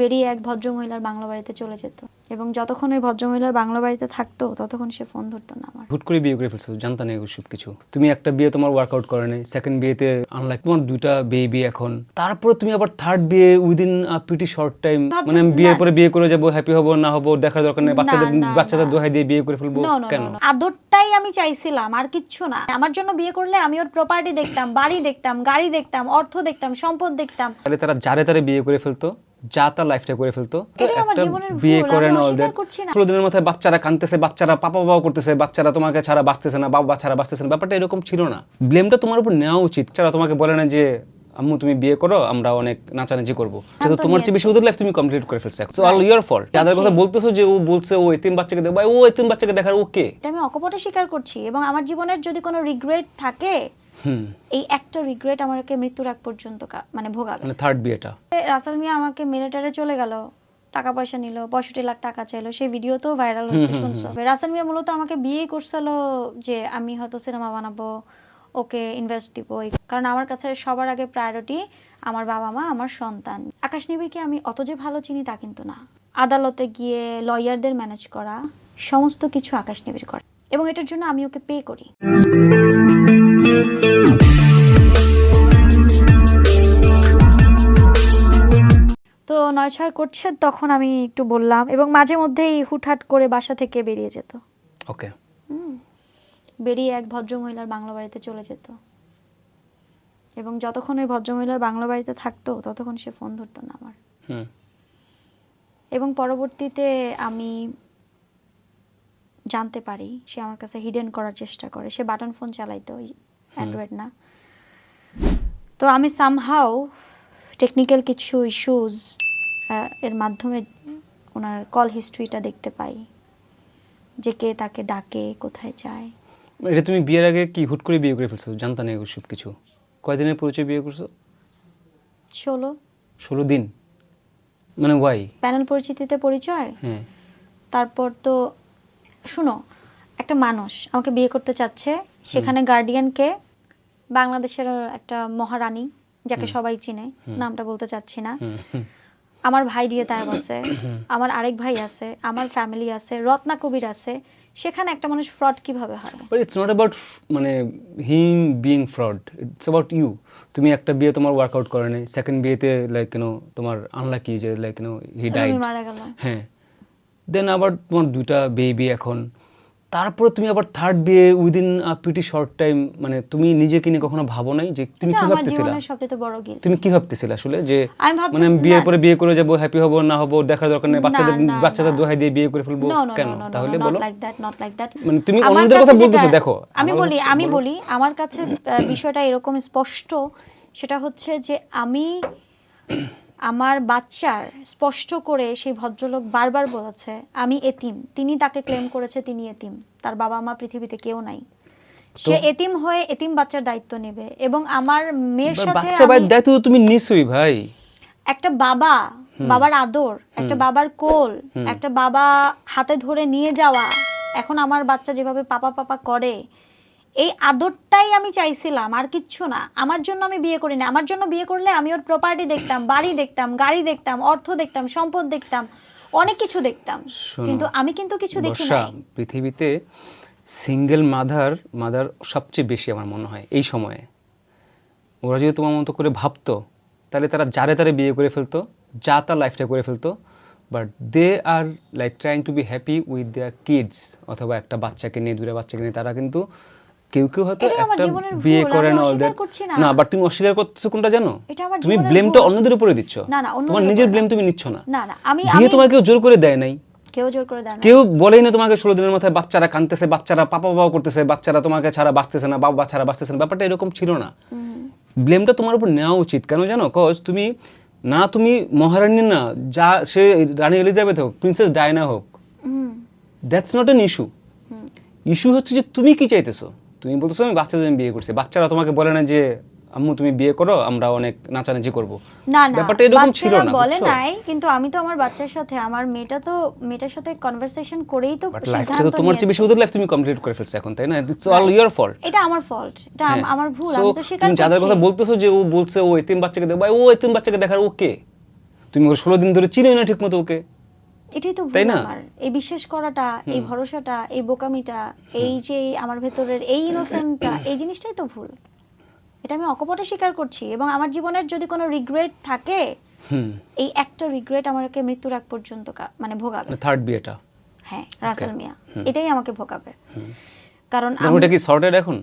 বেরিয়ে এক ভদ্রমহিলার বাংলা বাড়িতে চলে যেত। এবং যতক্ষণ ওই ভদ্রমহিলার বাংলা বাড়িতে থাকতো ততক্ষণ সে ফোন ধরতো না আমার। হুট করে বিয়ে করে ফেলছো জানতা না সব কিছু। তুমি একটা বিয়ে তোমার ওয়ার্কআউট করে নাই সেকেন্ড বিয়েতে আনলাইক তোমার দুইটা বেবি এখন। তারপরে তুমি আবার থার্ড বিয়ে within a pretty short time মানে বিয়ে। করে বিয়ে করে যাব হ্যাপি হব না হব দেখার দরকার নেই বাচ্চাদের বাচ্চাদের দোহাই দিয়ে বিয়ে করে ফেলব কেন. আদরটাই আমি চাইছিলাম আর কিচ্ছু না। আমার জন্য বিয়ে করলে আমি ওর প্রপার্টি দেখতাম বাড়ি দেখতাম গাড়ি দেখতাম অর্থ দেখতাম সম্পদ দেখতাম। তাহলে তারা যারে তারে বিয়ে করে ফেলতো? যা তার লাইফটা করে ফেলতো। একটা বিয়ে করে না ওদের। ষোলো দিনের মাথায় বাচ্চারা কাঁদতেছে বাচ্চারা পাপা বাবা করতেছে বাচ্চারা তোমাকে ছাড়া বাঁচতেছে না বাবা ছাড়া বাঁচতেছে না। ব্যাপারটা এরকম ছিল না। ব্লেমটা তোমার উপর নেওয়া উচিত। যারা তোমাকে বলে না যে আম্মু তুমি বিয়ে করো আমরা অনেক নাচানাচি করব। তো তোমার চেয়ে বেশি ওদের লাইফ তুমি কমপ্লিট করে ফেলছো। সো অল ইয়োর ফল্ট যাদের কথা বলতেছো যে ও বলছে ও এতিম বাচ্চাকে দেখো ও এতিম বাচ্চাকে দেখার ওকে এটা আমি অকপটে স্বীকার করছি এবং আমার জীবনের যদি কোনো রিগ্রেট থাকে এই একটা রিগ্রেট আমাকে মৃত্যুর আগ পর্যন্ত মানে ভোগাবে। মানে থার্ড বিয়েটা। রাসেল মিয়া আমাকে মিলিটারে চলে গেল টাকা পয়সা নিল পঁয়ষট্টি লাখ টাকা চাইলো সেই ভিডিও তো ভাইরাল হয়েছে শুনছো? রাসেল মিয়া মূলত আমাকে বিয়ে করছিল যে আমি হয়তো সিনেমা বানাবো ওকে ইনভেস্ট দিব কারণ আমার কাছে সবার আগে প্রায়োরিটি আমার বাবা মা আমার সন্তান। আকাশ নিবিড়কে আমি অত যে ভালো চিনি তা কিন্তু না। আদালতে গিয়ে লয়ারদের ম্যানেজ করা সমস্ত কিছু আকাশ নিবিড় করে। এবং এটার জন্য আমি ওকে পে করি। তো নয় ছয় করছে তখন আমি একটু বললাম এবং মাঝে মধ্যেই হুটহাট করে বাসা থেকে বেরিয়ে যেত। ওকে। বেরিয়ে এক ভদ্রমহিলার বাংলা বাড়িতে চলে যেত। এবং যতক্ষণ ওই ভদ্রমহিলার বাংলা বাড়িতে থাকতো ততক্ষণ সে ফোন ধরতো না আমার। এবং পরবর্তীতে আমি জানতে পারি সে আমার কাছে হিডেন করার চেষ্টা করে। সে বাটন ফোন চালাইতো অ্যান্ড্রয়েড না। তো আমি সামহাও টেকনিক্যাল কিছু ইস্যুজ এর মাধ্যমে ওনার কল হিস্ট্রিটা দেখতে পাই যে কে তাকে ডাকে কোথায় যায়। এটা তুমি বিয়ের আগে কি হুট করে বিয়ে করে ফেলছো? জানতা না সব কিছু কয়দিনের পরিচয় বিয়ে করছ? ষোলো। ষোলো দিন। মানে ওয়াই প্যানেল পরিচিতিতে পরিচয়? হ্যাঁ। তারপর তো শুনো একটা মানুষ আমাকে বিয়ে করতে চাচ্ছে সেখানে গার্ডিয়ানকে বাংলাদেশের একটা মহারানী যাকে সবাই চিনে নামটা বলতে চাচ্ছি না। আমার ভাই দিয়ে তাই আছে আমার আরেক ভাই আছে আমার ফ্যামিলি আছে রত্না কবির আছে সেখানে একটা মানুষ ফ্রড কীভাবে হয়? বাট ইটস নট অ্যাবাউট মানে him being fraud it's about you তুমি একটা বিয়ে তোমার ওয়ার্কআউট করে নাই সেকেন্ড বিয়েতে লাইক কেন তোমার আনলাকি যে লাইক কেন হি ডাইড হ্যাঁ। দেন আবার তোমার দুইটা বেবি এখন তারপরে তুমি আবার থার্ড বিয়ে within a pretty short time মানে তুমি নিজেকে নিয়ে কখনো ভাবো নাই যে তুমি কি আমার জীবনের সবচেয়ে বড় গিল তুমি কি ভাবতেছিলে আসলে যে মানে আমি বিয়ের পরে বিয়ে করে যাব হ্যাপি হব না হব দেখার দরকার নেই বাচ্চাদের বাচ্চাদের দোহাই দিয়ে বিয়ে করে ফেলব? কেন? তাহলে বলো। like that, not like that. মানে তুমি অন্যদের কথা বলতেছো দেখো। আমি বলি আমি বলি। আমার কাছে বিষয়টা এরকম স্পষ্ট সেটা হচ্ছে যে আমি আমার বাচ্চার স্পষ্ট করে সেই ভদ্রলোক বারবার বলেছে আমি এতিম। তিনি তাকে ক্লেম করেছে তিনি এতিম। তার বাবা মা পৃথিবীতে কেউ নাই। সে এতিম হয়ে এতিম বাচ্চার দায়িত্ব নেবে এবং আমার মেয়ের সাথে বাচ্চা ভাই দায়িত্ব তুমি নিশ্চয়ই ভাই। একটা বাবা বাবার আদর একটা বাবার কোল একটা বাবা হাতে ধরে নিয়ে যাওয়া। এখন আমার বাচ্চা যেভাবে পাপা পাপা করে এই আদরটাই আমি চাইছিলাম আর কিচ্ছু না। আমার জন্য আমি বিয়ে করি না আমার জন্য বিয়ে করলে আমি ওর প্রপার্টি দেখতাম বাড়ি দেখতাম গাড়ি দেখতাম অর্থ দেখতাম সম্পদ দেখতাম অনেক কিছু দেখতাম। কিন্তু আমি কিন্তু কিছু দেখি নাই। পৃথিবীতে সিঙ্গেল মাদার মাদার সবচেয়ে বেশি আমার মনে হয় এই সময়ে। ওরা যদি তোমার মতো করে ভাবতো তাহলে তারা যারে তারে বিয়ে করে ফেলতো যা তার লাইফটা করে ফেলতো but they are like trying to be happy with their kids অথবা একটা বাচ্চাকে নিয়ে দুটা বাচ্চাকে নিয়ে তারা কিন্তু কেউ কেউ হয়তো একটা বিয়ে করে না ওদের না। বাট তুমি অস্বীকার করতেছো কোনটা জানো? তুমি ব্লেমটা অন্যদের উপরে দিচ্ছ। না, না, তোমার নিজের ব্লেম তুমি নিচ্ছ না। না না আমি বিয়ে আমি তোমাকে কেউ জোর করে দেয় নাই। কেউ জোর করে দেয় না কেউ বলেই না তোমাকে ষোলো দিনের মাথায় বাচ্চারা কাঁদতেছে বাচ্চারা পাপা বাবা করতেছে বাচ্চারা তোমাকে ছাড়া বাঁচতেছে না বাবা ছাড়া বাঁচতেছে না। ব্যাপারটা এরকম ছিল না। ব্লেমটা তোমার উপর নেওয়া উচিত। কেন জানো? কজ তুমি না তুমি মহারানী না যা সে রানী এলিজাবেথ হোক প্রিন্সেস ডায়না হোক that's not an issue issue হচ্ছে যে তুমি কি চাইতেছো? তুমি বলতেছো আমি বাচ্চাদের বিয়ে করছি। বাচ্চারা তোমাকে বলে না যে আম্মু তুমি বিয়ে করো আমরা অনেক নাচানাচি করব। না না ব্যাপারটা এরকম ছিল না বলে নাই কিন্তু আমি তো আমার বাচ্চার সাথে আমার মেয়েটা তো মেয়েটার সাথে কনভারসেশন করেই তো লাইফটা তো সিদ্ধান্ত তোমার চেয়ে বেশি ওদের লাইফ তুমি কমপ্লিট করে ফেলছো এখন তাই না? ইটস অল ইয়োর ফল্ট এটা আমার ফল্ট এটা আমার ভুল আমি তো স্বীকার হ্যাঁ। তুমি যাদের কথা বলতেছো যে ও বলছে ও এতিম বাচ্চাকে দেখো ভাই ও এতিম বাচ্চাকে দেখার ও কে? তুমি ওর ষোলো দিন ধরে চিনোই না ঠিক মতো ওকে। এটাই তো ভুল আমার। এই বিশ্বাস করাটা এই ভরসাটা এই বোকামিটা এই যে আমার ভেতরের এই ইনোসেন্টটা এই জিনিসটাই তো ভুল। এটা আমি অকপটে স্বীকার করছি এবং আমার জীবনের যদি কোনো রিগ্রেট থাকে হুম। এই একটা রিগ্রেট আমাকে মৃত্যুর আগ পর্যন্ত মানে ভোগাবে। থার্ড বিয়েটা? হ্যাঁ রাসেল মিয়া। এটাই আমাকে ভোগাবে। কারণ ওটা কি সর্টেড এখন?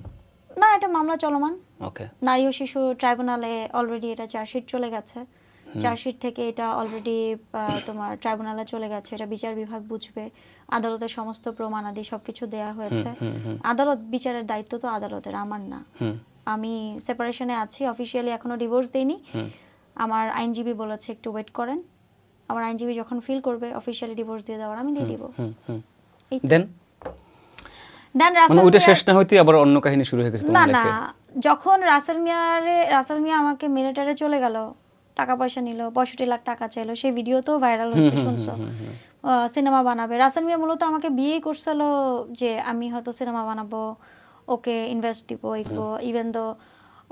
না এটা মামলা চলমান। ওকে নারী ও শিশু ট্রাইব্যুনালে অলরেডি এটা চার্জশিট চলে গেছে। চার্জশিট থেকে এটা অলরেডি তোমার ট্রাইব্যুনালে চলে গেছে এটা বিচার বিভাগ বুঝবে। আদালতের সমস্ত প্রমাণাদি সবকিছু দেয়া হয়েছে। আদালত বিচারের দায়িত্ব তো আদালতের আমার না। আমি সেপারেশনে আছি অফিসিয়ালি এখনও ডিভোর্স দেইনি। আমার আইনজীবী বলেছে একটু ওয়েট করেন। আমার আইনজীবী যখন ফিল করবে অফিসিয়ালি ডিভোর্স দিয়ে দেওয়ার আমি দিয়ে দিব। দেন দেন রাসেল ওইটা মিয়া- শেষ না হইতে আবার অন্য কাহিনী শুরু হয়ে গেছে না না। যখন রাসেল মিয়ারে রাসেল মিয়া আমাকে মিলিটারে চলে গেল টাকা পয়সা নিল পঁয়ষট্টি লাখ টাকা চাইলো সেই ভিডিও তো ভাইরাল হয়েছে শুনছো? সিনেমা বানাবে। রাসেল মিয়া মূলত আমাকে বিয়েই করছিল যে আমি হয়তো সিনেমা বানাবো ওকে ইনভেস্ট দিব ইভেন দো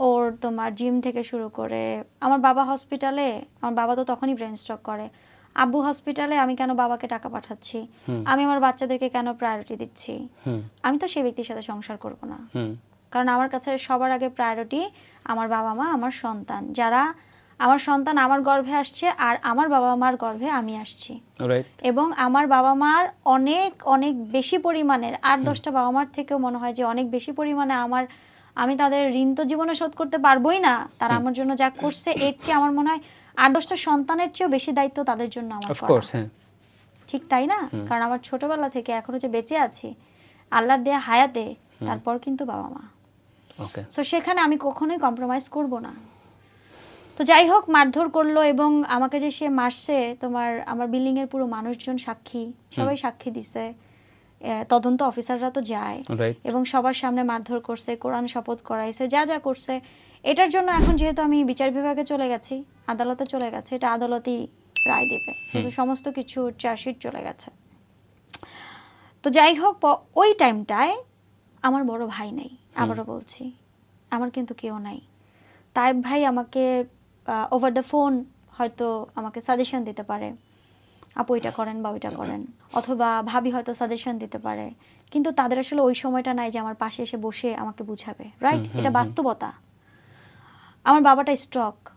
ওর তোমার জিম থেকে শুরু করে আমার বাবা হসপিটালে আমার বাবা তো তখনই ব্রেন স্ট্রোক করে। আব্বু হসপিটালে আমি কেন বাবাকে টাকা পাঠাচ্ছি? আমি আমার বাচ্চাদেরকে কেন প্রায়োরিটি দিচ্ছি? আমি তো সেই ব্যক্তির সাথে সংসার করব না। কারণ আমার কাছে সবার আগে প্রায়োরিটি আমার বাবা মা আমার সন্তান। যারা আমার সন্তান আমার গর্ভে আসছে আর আমার বাবা মার গর্ভে আমি আসছি। এবং আমার বাবা মার অনেক অনেক বেশি পরিমাণের আট দশটা বাবা মার থেকেও মনে হয় যে অনেক বেশি পরিমাণে আমার আমি তাদের ঋণ তো জীবনে শোধ করতে পারবোই না। তারা আমার জন্য যা করছে এর চেয়ে আমার মনে হয় আট দশটা সন্তানের চেয়েও বেশি দায়িত্ব তাদের জন্য আমার হ্যাঁ। ঠিক তাই না? কারণ আমার ছোটবেলা থেকে এখনও যে বেঁচে আছি। আল্লাহর দেয়া হায়াতে তারপর কিন্তু বাবা মা। সো সেখানে আমি কখনোই কম্প্রোমাইজ করব না। তো যাই হোক মারধর করল এবং আমাকে যে সে মারছে তোমার আমার বিল্ডিং এর পুরো মানুষজন সাক্ষী সবাই সাক্ষী দিছে। তদন্ত অফিসাররা তো যায়। এবং সবার সামনে মারধর করছে কোরআন শপথ করাইছে যা যা করছে। এটার জন্য এখন যেহেতু আমি বিচার বিভাগে চলে গেছি আদালতে চলে গেছে এটা আদালতই রায় দেবে। কিন্তু সমস্ত কিছু চার্জশিট চলে গেছে। তো যাই হোক ওই টাইমটায় আমার বড় ভাই নেই আবারও বলছি। আমার কিন্তু কেউ নাই। তাইব ভাই আমাকে ওভার দ্য ফোন হয়তো আমাকে সাজেশন দিতে পারে। আপু এটা করেন বা ওইটা করেন। অথবা ভাবি হয়তো সাজেশন দিতে পারে। কিন্তু তাদের আসলে ওই সময়টা নাই যে আমার পাশে এসে বসে আমাকে বুঝাবে রাইট এটা বাস্তবতা। আমার বাবাটা স্ট্রক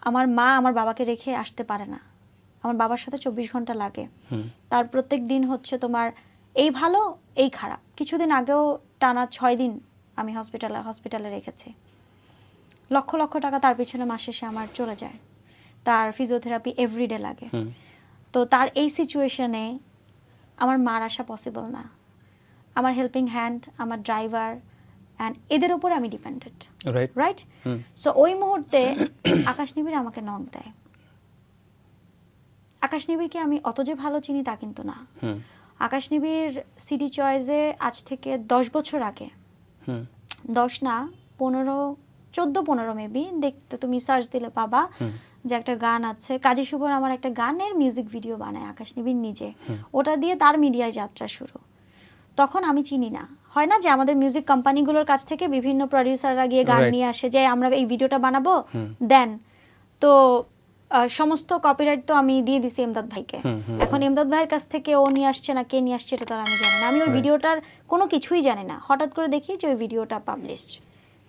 আমার মা আমার বাবাকে রেখে আসতে পারে না। আমার বাবার সাথে চব্বিশ ঘণ্টা লাগে। তার প্রত্যেক দিন হচ্ছে তোমার এই ভালো এই খারাপ। কিছুদিন আগেও টানা ছয় দিন আমি হসপিটালে হসপিটালে রেখেছি। লক্ষ লক্ষ টাকা তার পিছনে মাস শেষে আমার চলে যায়। তার ফিজিওথেরাপি এভরিডে লাগে। তো তার এই সিচুয়েশনে আমার মার আসা পসিবল না। আমার হেল্পিং হ্যান্ড আমার ড্রাইভার অ্যান্ড এদের উপরে আমি ডিপেন্ডেন্ট রাইট সো ওই মুহূর্তে আকাশ নিবিড় আমাকে নক দেয়। আকাশ নিবিড়কে আমি অত যে ভালো চিনি তা কিন্তু না। আকাশ নিবিড় সিডি চয়েসে আজ থেকে দশ বছর আগে। দশ না পনেরো চোদ্দ পনেরো মেবি দেখতে তুমি সার্চ দিলে পাবা যে একটা গান আছে। কাজী শুভর আমার একটা গানের মিউজিক ভিডিও বানায় আকাশ নিবিড় নিজে। ওটা দিয়ে তার মিডিয়ায় যাত্রা শুরু। তখন আমি চিনি না। হয় না যে আমাদের মিউজিক কোম্পানিগুলোর কাছ থেকে বিভিন্ন প্রডিউসাররা গিয়ে গান নিয়ে আসে যে আমরা এই ভিডিওটা বানাবো দেন। তো সমস্ত কপিরাইট তো আমি দিয়ে দিছি এমদাদ ভাইকে। এখন এমদাদ ভাইয়ের কাছ থেকে ও নিয়ে আসছে না কে নিয়ে আসছে এটা তো আমি জানি না। আমি ওই ভিডিওটার কোনো কিছুই জানি না। হঠাৎ করে দেখি যে ওই ভিডিওটা পাবলিশড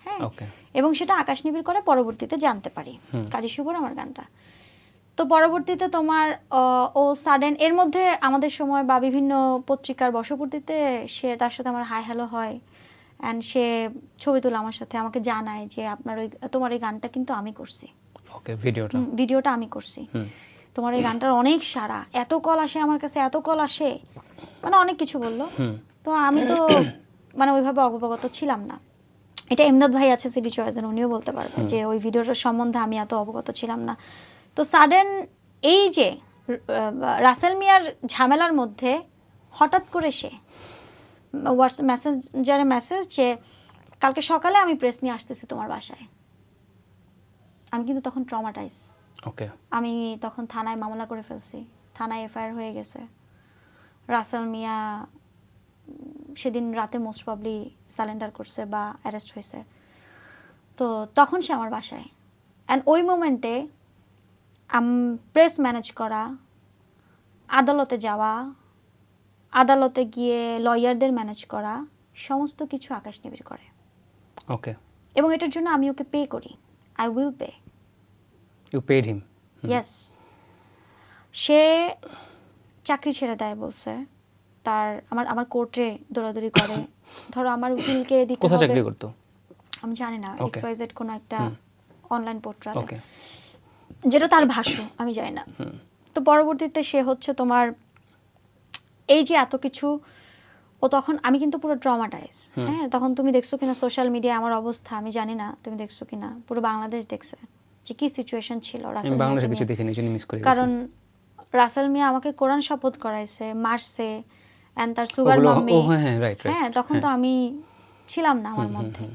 হ্যাঁ। ওকে এবং সেটা আকাশ নিবিড় করে পরবর্তীতে জানতে পারি। কাজী শুভর আমার গানটা। তো পরবর্তীতে তোমার ও সাডেন এর মধ্যে আমাদের সময় বা বিভিন্ন পত্রিকার বশবর্তীতে সে তার সাথে আমার হাই হ্যালো হয় অ্যান্ড সে ছবি তোলা আমার সাথে আমাকে জানায় যে আপনার ওই তোমার এই গানটা কিন্তু আমি করছি। ওকে ভিডিওটা ভিডিওটা আমি করছি। তোমার এই গানটার অনেক সারা এত কল আসে আমার কাছে এত কল আসে মানে অনেক কিছু বলল। তো আমি তো মানে ওইভাবে অবগত ছিলাম না। এটা এমদাদ ভাই আছে সিটি চয়েসের উনিও বলতে পারবেন যে ওই ভিডিওটার সম্বন্ধে আমি এত অবগত ছিলাম না। তো সাডেন এই যে রাসেল মিয়ার ঝামেলার মধ্যে হঠাৎ করে সে হোয়াটসঅ্যাপ মেসেঞ্জারে মেসেজ যে কালকে সকালে আমি প্রেস নিয়ে আসতেছি তোমার বাসায়। আমি কিন্তু তখন ট্রমাটাইজ ওকে। আমি তখন থানায় মামলা করে ফেলছি। থানায় এফআইআর হয়ে গেছে। রাসেল মিয়া সেদিন রাতে মোস্ট প্রবলি সারেন্ডার করছে বা অ্যারেস্ট হয়েছে। তো তখন সে আমার বাসায়। অ্যান্ড ওই মোমেন্টে প্রেস ম্যানেজ করা আদালতে যাওয়া আদালতে গিয়ে লয়ারদের ম্যানেজ করা সমস্ত কিছু আকাশ নিবিড় করে। ওকে এবং এটার জন্য আমি ওকে পে করি। I will pay you paid him yes সে চাকরি ছেড়ে দেয় বলছে। তার আমার আমার কোর্টে দৌড়াদৌড়ি করে। ধরো আমার উকিলকে দিতে কোথায় চাকরি করতো? আমি জানি না এক্স ওয়াই জেড কোনো একটা অনলাইন পোর্টাল যেটা তার ভাষ্য আমি জানি না। তো পরবর্তীতে সে হচ্ছে তোমার এই যে এত কিছু ও তখন আমি কিন্তু পুরো ট্রমাটাইজ। হ্যাঁ তখন তুমি দেখছ কিনা সোশ্যাল মিডিয়ায় আমার অবস্থা আমি জানি না তুমি দেখছ কিনা পুরো বাংলাদেশ দেখছে যে কি সিচুয়েশন ছিল আমি রাসেল বাংলাদেশে কিছু দেখিনি জন্য মিস করে কারণ রাসেল মিয়া আমাকে কোরআন শপথ করাইছে মারছে এন্ড তার সুগার মাম্মি হ্যাঁ হ্যাঁ রাইট রাইট হ্যাঁ তখন তো আমি ছিলাম না আমার মধ্যে।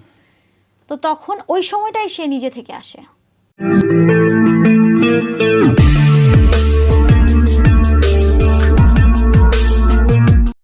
তো তখন ওই সময়টাই সে নিজে থেকে আসে।